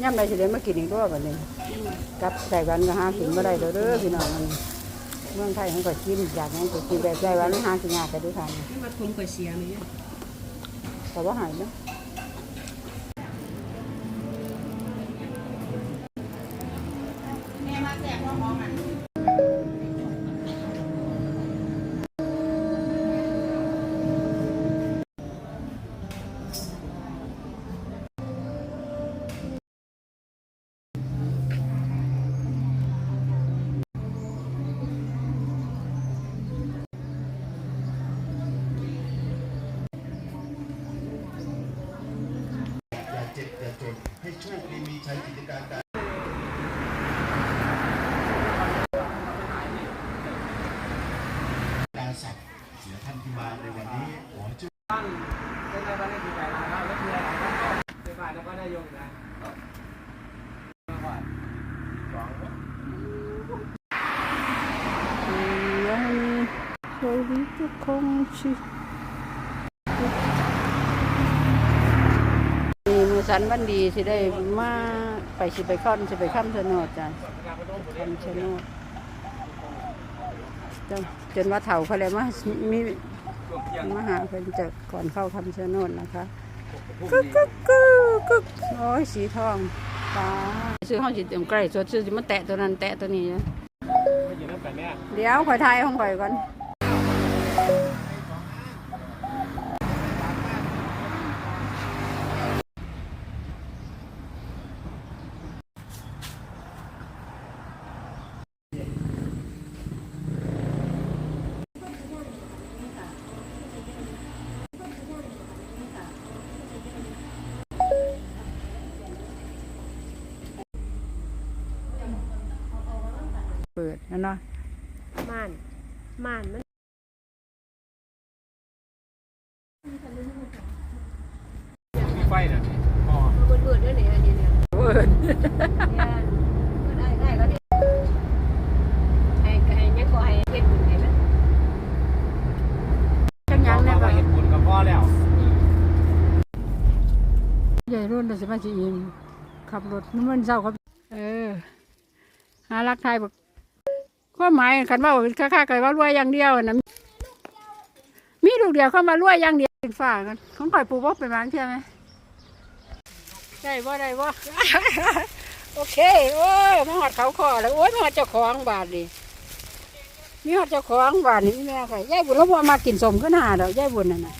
ย่ำใดสิได้มากินอีกตัวบัดนี้กลับใส่วันก็หากินบ่ได้เด้อเด้อพี่น้องมันเมืองไทยมันก็กินอยากนั้นก็กินแบบใส่วันหากินยากแต่ด้วยกัน ที่มาทุนก๋วยเสียนี่แต่ว่าหายเนาะ เสียท่านที่มาในวันนี้ขอให้โชคยังช่วยวิทุกคงชีมีมือสันวันดีสิได้มาไปสิไปค่อนสิไปข้ามชะโนจ้ะคำชะโนดจน จนว่าเถาเขาเลยมามีมาหาเพิ่นจะก่อนเข้าคำชะโนดนะคะกึกกึกกึกกึกโอ้ยสีทองตาซื้อห้องจิตเต็มใกล้สดซื้อจิมาแตะตัวนั้นแตะตัวนี้นะเดี๋ยวข่อยทายของข่อยก่อน ดนะเนาะม่านม่านมันไฟน่ะอ๋อเบิดเบิดด้วยเนี่ยอันนี้เนี่ยเปิดได้ได้ก็ได้ให้ให้ยังก็ให้เฮ็ดบุญให้มันจังยังเนี่ยก็บ่เห็นบุญกับพ่อแล้วใหญ่รุ่นแต่สิมาสิอินขับรถมันเศร้าครับ เออหารักไทยบอก ความหมายคันว่าค่าๆกันว่ารวยอย่างเดียวนะมีลูกเดียวเข้ามารวยอย่างเดียวเป็นฝ่ากันของข่อยปลูกบ่เป็นบางเที่ยไหมได้บ่ได้บ่โอเคโอ้ยมาหอดเขาคอแล้วโอ้ยมาหอดเจ้าของบาทนี่มีหอดเจ้าของบาทนี่แม่ค่ะยายบุญแล้วบ่มากินสมก็น่าดอกยายบุญน่ะนะ